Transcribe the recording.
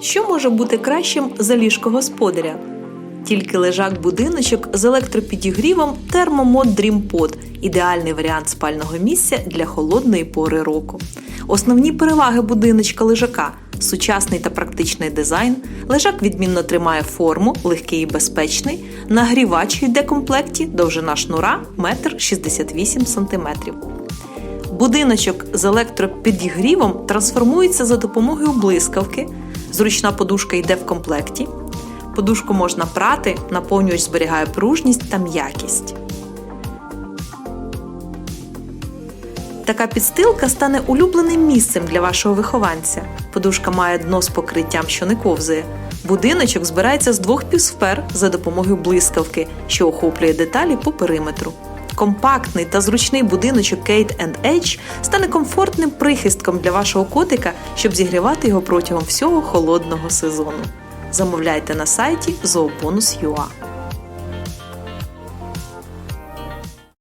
Що може бути кращим за ліжко господаря? Тільки лежак-будиночок з електропідігрівом Thermomod Dream Pod – ідеальний варіант спального місця для холодної пори року. Основні переваги будиночка лежака сучасний та практичний дизайн. Лежак відмінно тримає форму, легкий і безпечний. Нагрівач йде комплекті, довжина шнура 1,68 см. Будиночок з електропідігрівом трансформується за допомогою блискавки. Зручна подушка йде в комплекті. Подушку можна прати, наповнювач зберігає пружність та м'якість. Така підстилка стане улюбленим місцем для вашого вихованця. Подушка має дно з покриттям, що не ковзає. Будиночок збирається з двох півсфер за допомогою блискавки, що охоплює деталі по периметру. Компактний та зручний будиночок Kate Edge стане комфортним прихистком для вашого котика, щоб зігрівати його протягом всього холодного сезону. Замовляйте на сайті zoobonus.ua.